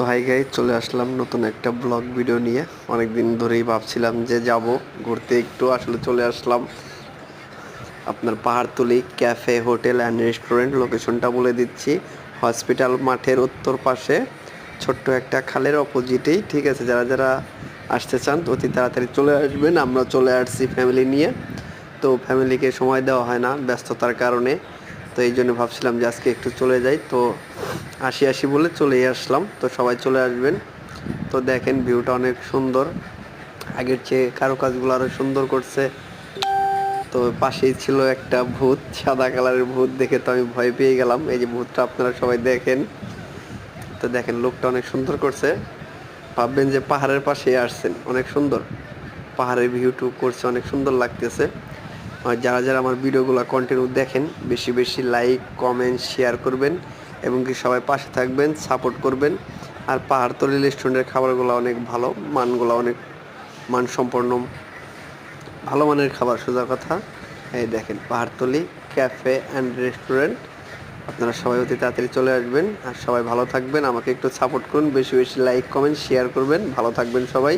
তো হাই গাই চলে আসলাম নতুন একটা ব্লগ ভিডিও নিয়ে। অনেক দিন ধরেই ভাবছিলাম যে যাব ঘুরতে, একটু আসলে চলে আসলাম। আপনার Pahartali cafe hotel and restaurant লোকেশনটা বলে দিচ্ছি। হসপিটাল মাঠের উত্তর পাশে, ছোট্ট একটা খালের অপোজিটেই ঠিক আছে, যারা যারা আসতে চান, অতি তাড়াতাড়ি চলে আসবেন। আমরা চলে আসছি ফ্যামিলি নিয়ে। তো ফ্যামিলিকে সময় দেওয়া হয় না ব্যস্ততার কারণে। তো এই জন্য ভাবছিলাম যে আজকে একটু চলে যাই। তো আসি আসি বলে চলেই আসলাম। তো সবাই চলে আসবেন। তো দেখেন ভিউটা অনেক সুন্দর। আগের চেয়ে কারুকাজগুলো আরও সুন্দর করছে। তো পাশেই ছিল একটা ভূত, সাদা কালারের ভূত দেখে তো আমি ভয় পেয়ে গেলাম। এই যে ভূতটা আপনারা সবাই দেখেন। তো দেখেন লোকটা অনেক সুন্দর করছে। ভাববেন যে পাহাড়ের পাশে আসছেন, অনেক সুন্দর। পাহাড়ের ভিউ টু করছে, অনেক সুন্দর লাগতেছে। আর যারা যারা আমার ভিডিওগুলো কন্টিনিউ দেখেন, বেশি বেশি লাইক কমেন্ট শেয়ার করবেন। এবং কি সবাই পাশে থাকবেন সাপোর্ট করবেন। আর পাহাড়তলি রেস্টুরেন্টের খাবারগুলো অনেক ভালো, মানগুলো অনেক মানসম্পন্ন, ভালো মানের খাবার, সোজা কথা। এই দেখেন পাহাড়তলি ক্যাফে অ্যান্ড রেস্টুরেন্ট আপনারা সবাই অতি তাড়াতাড়ি চলে আসবেন। আর সবাই ভালো থাকবেন, আমাকে একটু সাপোর্ট করুন, বেশি বেশি লাইক কমেন্ট শেয়ার করবেন। ভালো থাকবেন সবাই।